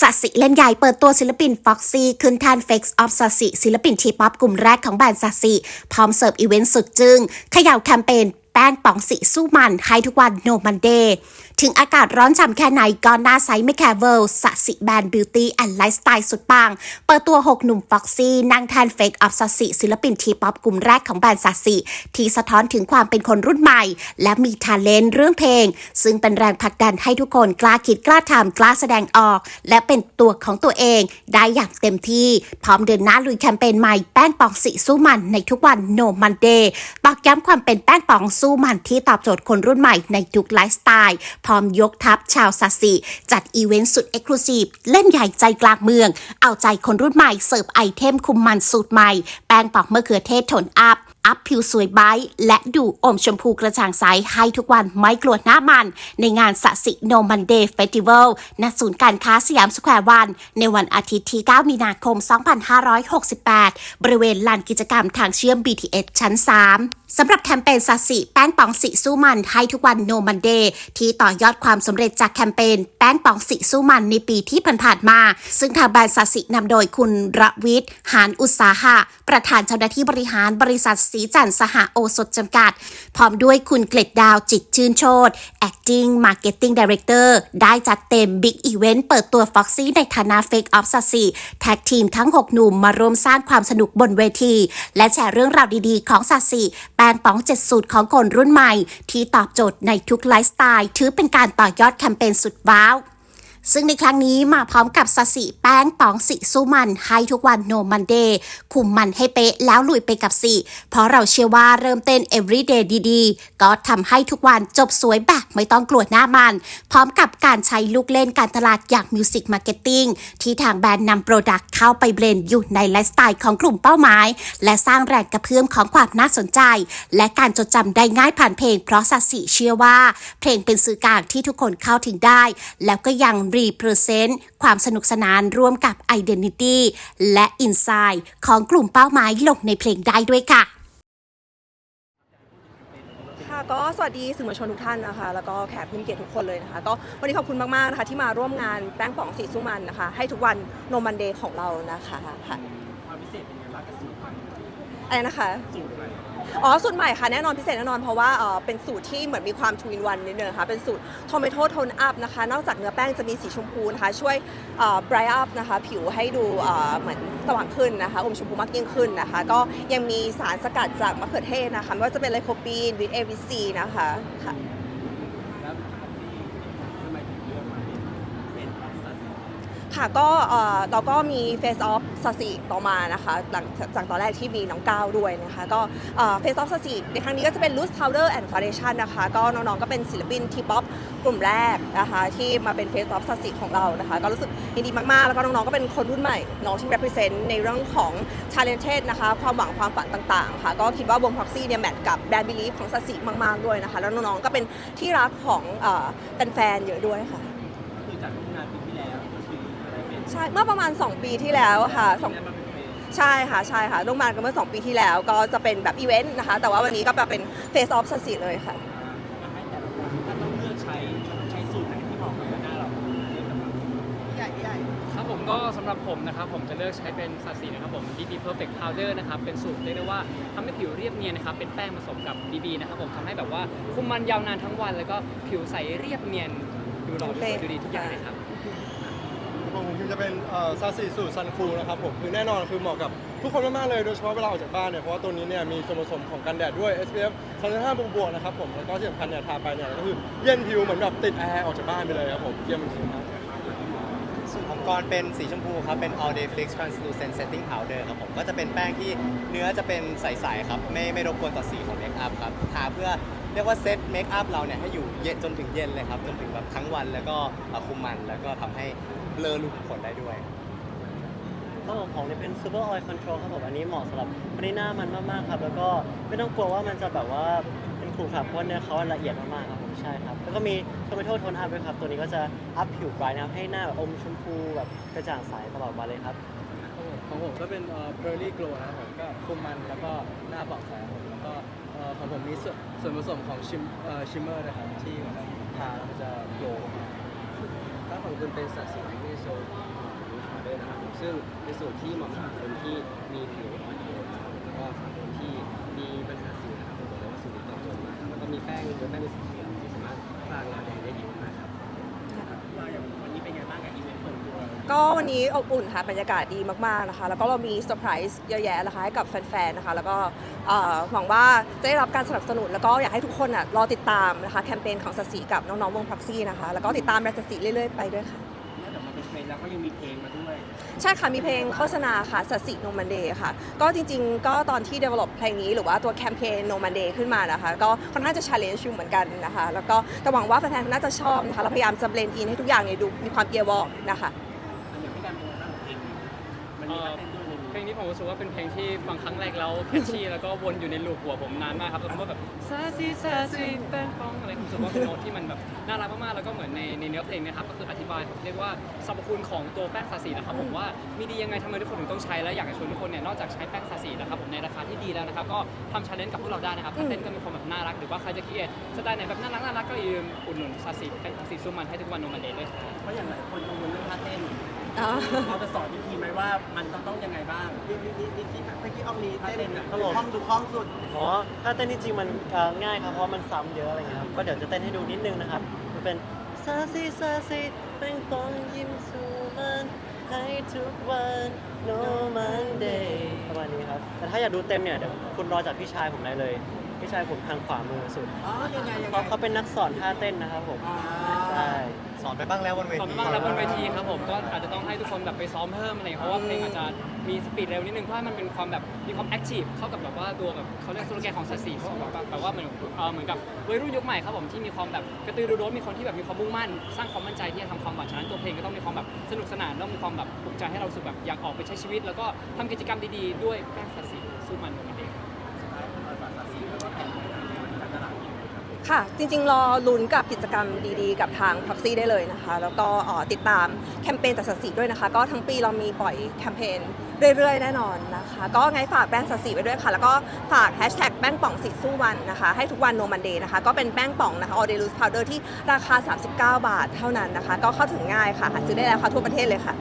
สัสิเล่นใหญ่เปิดตัวศิลปินฟ็อกซี่ขึ้นแทน f a k e of สัสิศิลปินทีป๊อปกลุ่มแรกของแบรนด์สัสิพร้อมเสิร์ฟอีเวนต์สุดจึง้งเขย่าแคมเปญ แป้งป่องสีสู้มันให้ทุกวันโนมันเดย์ถึงอากาศร้อนจำแค่ไหนก็หน้าใสไม่แคร์เวิลสสิแบรนด์บิวตี้แอนด์ไลฟ์สไตล์สุดปัง เปิดตัว 6 หนุ่มฟ็อกซี่นั่งแทน f a k e of สัสิศิลปินทีป๊อปกลุ่มแรกของแบรนด์สสิที่สะท้อนถึงความเป็นคนรุ่นใหม่ และมีทาเลนต์เรื่องเพลง ซึ่งเป็นแรงผลักดันให้ทุกคนกล้าคิดกล้าทำกล้าแสดงออก และเป็นตัวของตัวเอง ได้อย่างเต็มที่ พร้อมเดินหน้าลุยแคมเปญใหม่แป้งปองสีสู้มันในทุกวัน No Monday ตอกย้ำความเป็นแป้งปองสู้มันที่ตอบโจทย์คนรุ่นใหม่ในทุกไลฟ์สไตล์ พร้อมยกทัพชาวสัสสิจัดอีเวนต์สุดเอ็กซ์คลูซีฟเล่นใหญ่ใจกลางเมือง เอาใจคนรุ่นใหม่เสิร์ฟไอเทมคุมมันสูตรใหม่ แป้งปอกมะเขือเทศโทนอัพอัพผิวสวยไบรท์และดูอมชมพูกระจ่างใสให้ทุกวันไม่กลัวหน้ามัน ในงานสสิโนมันเดย์เฟสติวัลณศูนย์การค้าสยามสแควร์วัน ในวันอาทิตย์ที่ 9 มีนาคม 2568 บริเวณลานกิจกรรมทางเชื่อม BTS ชั้น 3สำหรับแคมเปญสัสิแป้งปองสีสู้มันให้ทุกวันโนมันเดย์ที่ต่อยอดความสำเร็จจากแคมเปญแป้งปองสีสู้มันในปีที่ผ่านๆมา ซึ่งทางแบรนด์สัสินำโดยคุณระวิทย์หานอุตสาหะ ประธานเจ้าหน้าที่บริหารบริษัทสีจันทร์สหโอสถจำกัด พร้อมด้วยคุณเกล็ดดาวจิตชื่นโชต Acting Marketing Director ได้จัดเต็ม Big Event เปิดตัว Foxy ในฐานะ Fake of s a s i แท็กทีมทั้ง 6 หนุ่มมาร่วมสร้างความสนุกบนเวที และแชร์เรื่องราวดีๆ ของซาสิแปลงป๋องเจ็ดสูตรของคนรุ่นใหม่ ที่ตอบโจทย์ในทุกไลฟ์สไตล์ ถือเป็นการต่อยอดแคมเปญสุดว้าว ซึ่งในครั้งนี้มาพร้อมกับสสิแป้งปองสีสู้มันให้ทุกวันโนมันเดย์คุมมันให้เป๊ะแล้วลุยไปกับสิเพราะเราเชื่อว่าเริ่มเต้น everyday ดีๆ ก็ทำให้ทุกวันจบสวยแบบไม่ต้องกลัวหน้ามัน พร้อมกับการใช้ลูกเล่นการตลาดอย่าง Music Marketing ที่ทางแบรนด์นำโปรดักต์เข้าไปเบรนด์อยู่ในไลฟ์สไตล์ของกลุ่มเป้าหมาย และสร้างแรงกระเพื่อมของความน่าสนใจ และการจดจำได้ง่ายผ่านเพลง เพราะสัสิเชื่อว่า เพลงเป็นสื่อกลางที่ทุกคนเข้าถึงได้ แล้วก็ยัง represent ความสนุกสนานร่วมกับ identity และ insight ของกลุ่มเป้าหมายลงในเพลงได้ด้วยค่ะค่ะก็สวัสดีสื่อมวลชนทุกท่านนะคะ แล้วก็แขกผู้มีเกียรติทุกคนเลยนะคะ ก็วันนี้ขอบคุณมาก ๆ นะคะ ที่มาร่วมงานแป้งป่องสีสุมันนะคะ ให้ทุกวันโนมันเดย์ของเรานะคะค่ะความพิเศษเป็นยังไงบ้างกับสูตรใหม่อะไรนะคะสูตรใหม่ อ๋อสูตรใหม่ค่ะ แน่นอนพิเศษแน่นอนเพราะว่าเอ่อเป็นสูตรที่เหมือนมีความทวินวันนิดนึงค่ะ เป็นสูตรโทเมโทโทนอัพนะคะ นอกจากเนื้อแป้งจะมีสีชมพูนะคะ ช่วยบรท์อัพนะคะ ผิวให้ดูเอ่อเหมือนสว่างขึ้นนะคะ อมชมพูมากยิ่งขึ้นนะคะ ก็ยังมีสารสกัดจากมะเขือเทศนะคะ ไม่ว่าจะเป็นไลโคปีนวิตเอวิซีนะคะค่ะ แล้วที่ทำไมถึงเลือกมาเป็นเป็นซัส ค่ะก็เอ่อเราก็มี Face Off สสิต่อมานะคะหลังจากตอนแรกที่มีน้องก้าวด้วยนะคะก็เอ่อ Face Off สสิในครั้งนี้ก็จะเป็น Loose Powder and Foundation นะคะก็น้องๆก็เป็นศิลปินทีป๊อปกลุ่มแรกนะคะที่มาเป็น Face Off สสิของเรานะคะก็รู้สึกยินดีมากๆ แล้วก็น้องๆก็เป็นคนรุ่นใหม่น้องที่ represent ในเรื่องของ talented นะคะความหวังความฝันต่างๆค่ะก็คิดว่าวง Proxy เนี่ยแมทกับแบรนด์ Believe ของสสิมากๆด้วยนะคะแล้วน้องๆก็เป็นที่รักของแฟนๆเยอะด้วยค่ะคือจากงานปีที่แล้วก็คือ ใช่เมื่อประมาณ 2 ปีที่แล้วค่ะสองได้มาเป็นเฟสใช่ค่ะใช่ค่ะลงมากันเมื่อ 2 ปีที่แล้ว ก็จะเป็นแบบอีเวนต์นะคะ แต่ว่าวันนี้ก็แบบเป็น Face Off สสิเลยค่ะมาให้แต่ละคนถ้าต้องเลือกใช้ใช้สูตรไหนที่เหมาะกับหน้าเราเลือกกับเราครับผมก็สำหรับผมนะครับ ผมจะเลือกใช้เป็นสัดสีนะครับผม BB Perfect Powder นะครับ เป็นสูตรเรียกได้ว่าทำให้ผิวเรียบเนียนนะครับ เป็นแป้งผสมกับ BB นะครับผมทำให้แบบว่าคุมมันยาวนานทั้งวัน แล้วก็ผิวใสเรียบเนียน ดูหล่อดูสวยดูดีทุกอย่างเลยครับ ของผมจะเป็นซาซิสูตรซันคูนะครับผมคือแน่นอนคือเหมาะกับทุกคนมากๆเลยโดยเฉพาะเวลาออกจากบ้านเนี่ยเพราะว่าตัวนี้เนี่ยมีส่วนผสมของกันแดดด้วย SPF 35บวกบวกๆนะครับผมแล้วก็ที่สำคัญเนี่ยทาไปเนี่ยก็คือเย็นผิวเหมือนแบบติดแอร์ออกจากบ้านไปเลยครับผมเยี่ยมจริงๆครับ สูตรของกรเป็นสีชมพูครับ เป็น all day fix translucent setting powder ครับผม ก็จะเป็นแป้งที่เนื้อจะเป็นใส ๆ ครับ ไม่ไม่รบกวนต่อสีของเมคอัพครับ ทาเพื่อ เรียกว่าเซตเมคอัพเราเนี่ยให้อยู่เย็นจนถึงเย็นเลยครับ จนถึงแบบทั้งวันแล้วก็เอ่อคุมมันแล้วก็ทำให้เบลอรูขุมขนได้ด้วย ครับผมของเนี่ยเป็น Super Oil Control ครับผมอันนี้เหมาะสำหรับคนที่หน้ามันมากๆครับ แล้วก็ไม่ต้องกลัวว่ามันจะแบบว่าเป็นขรุขระเพราะว่าเนื้อเขาละเอียดมากๆครับผมใช่ครับ แล้วก็มี Tomato Tone Up ด้วยครับ ตัวนี้ก็จะอัพผิวไบรท์นะครับให้หน้าแบบอมชมพูแบบกระจ่างใสตลอดวันเลยครับ ของผมก็เป็นเอ่อ Pearly Glow นะครับผมก็คุมมันแล้วก็หน้าเบาะแสครับผมแล้วก็เอของผมมีส่วนส่วนผสมของชิมเอ่อชิมเมอร์นะครับที่เหมือนกับทาแล้วมันจะโกลว์ถ้าของคุณเป็นสัดสีแมกนีโซลูทาเดอร์นะครับซึ่งเป็นสูตรที่เหมาะสำหรับคนที่มีผิวอ่อนโยนนะครับแล้วก็สำหรับคนที่มีปัญหาสิวนะครับผมบอกเลยว่าสูตรนี้ตอบโจทย์มากครับแล้วก็มีแป้งตัวแป้งเป็นสีเขียวที่สามารถสรางรอยแดงได้ดีมาก ก็วันนี้อบอุ่นค่ะบรรยากาศดีมากๆนะคะ แล้วก็เรามีเซอร์ไพรส์เยอะแยะนะคะให้กับแฟนๆนะคะแล้วก็เอ่อหวังว่าจะได้รับการสนับสนุน แล้วก็อยากให้ทุกคนอะรอติดตามนะคะแคมเปญของสสีกับน้องๆวงพักซี่นะคะแล้วก็ติดตามแบรนด์สสีเรื่อยๆไปด้วยค่ะ นอกจากมาเป็นเทรนด์แล้วก็ยังมีเพลงมาด้วยใช่ค่ะ มีเพลงโฆษณาค่ะสสิโนมันเดย์ค่ะ ก็จริงๆ ก็ตอนที่ develop เพลงนี้หรือว่าตัวแคมเปญโนมันเดย์ขึ้นมานะคะ ก็ค่อนข้างจะ challenge อยู่เหมือนกันนะคะ แล้วก็แต่หวังว่าแฟนๆ น่าจะชอบนะคะ เราพยายามจะ blend in ให้ทุกอย่างเนี่ยดูมีความเอียร์วอลนะคะ เพลงนี้ผมรู้สึกว่าเป็นเพลงที่ฟังครั้งแรกแล้วแคชชี่แล้วก็วนอยู่ในลูปหัวผมนานมากครับแล้วก็แบบซาซีซาซีแป้งปองอะไรผมรู้สึกว่าเป็นโน้ตที่มันแบบน่ารักมากๆแล้วก็เหมือนในในเนื้อเพลงนะครับก็คืออธิบายเรียกว่าสรรพคุณของตัวแป้งซาซีนะครับผมว่ามีดียังไงทำไมทุกคนถึงต้องใช้และอยากจะชวนทุกคนเนี่ยนอกจากใช้แป้งซาซีนะครับผมในราคาที่ดีแล้วนะครับก็ทำชาเลนจ์กับพวกเราได้นะครับถ้าเต้นก็มีความแบบน่ารักหรือว่าใครจะคิดสไตล์ไหนแบบน่ารักน่ารักก็อย่าลืมอุดหนุนซาซีแป้งซาซีซูมันให้ทุกวันโนมันเดย์ด้วยครับเพราะอย่างหลายคนกังวลเรื่องท่าเต้น เราจะสอนวิธีไหมว่ามันต้องต้องยังไงบ้าง นี่นี่นี่ที่เมื่อกี้อ้อมมีท่าเต้นอะครับผมคล่องดูคล่องสุดอ๋อ ถ้าเต้นที่จริงมันเอ่อง่ายครับ เพราะมันซ้ำเยอะอะไรเงี้ยครับ ก็เดี๋ยวจะเต้นให้ดูนิดนึงนะครับ มันเป็นซาซิซาซิแป้งปองยิ้มสู่มันให้ทุกวัน no Monday ประมาณนี้ครับ แต่ถ้าอยากดูเต็มเนี่ยเดี๋ยวคุณรอจากพี่ชายผมได้เลย พี่ชายผมทางขวามือสุด อ๋อยังไงยังเพไงราะเขาเป็นนักสอนท่าเต้นนะครับผม อ่าใช่ สอนไปบ้างแล้วบนเวซ้อมทีบ้างแล้วบนเวทีครับผมก็อาจจะต้องให้ทุกคนแบบไปซ้อมเพิ่มอะไรเพราะว่าเพลงอาจจะมีสปีดเร็วนิดนึงเพราะให้มันเป็นความแบบมีความแอคทีฟเข้ากับแบบว่าตัวแบบเขาเรียกโซโลแกนของสัตว์สีเขาบอกว่าแบบว่าเหมือนเอ่อเหมือนกับวัยรุ่นยุคใหม่ครับผมที่มีความแบบกระตือรือร้นมีคนที่แบบมีความมุ่งมั่น สร้างความมั่นใจที่จะทำความฝันฉะนั้นตัวเพลงก็ต้องมีความแบบสนุกสนานแล้วมีความแบบปลุกใจให้เรารู้สึกแบบอยากออกไปใช้ชีวิต แล้วก็ทำกิจกรรมดีๆด้วยแป้งสัตว์สีสู้มันของมันเอง ค่ะ จริงๆ รอลุ้นกับกิจกรรมดีๆ กับทาง Proxy ได้เลยนะคะ แล้วก็ติดตามแคมเปญจากสัตสีด้วยนะคะ ก็ทั้งปีเรามีปล่อยแคมเปญเรื่อยๆ แน่นอนนะคะ ก็ไงฝากแป้งสัตสีไว้ด้วยค่ะ แล้วก็ฝากแฮชแท็กแป้งป่องสีสู้วันนะคะ ให้ทุกวันโนมันเดย์นะคะ ก็เป็นแป้งป่องนะคะ All Day Loose Powder ที่ราคา 39 บาทเท่านั้นนะคะ ก็เข้าถึงง่ายค่ะหาซื้อได้แล้วค่ะทั่วประเทศเลยค่ะ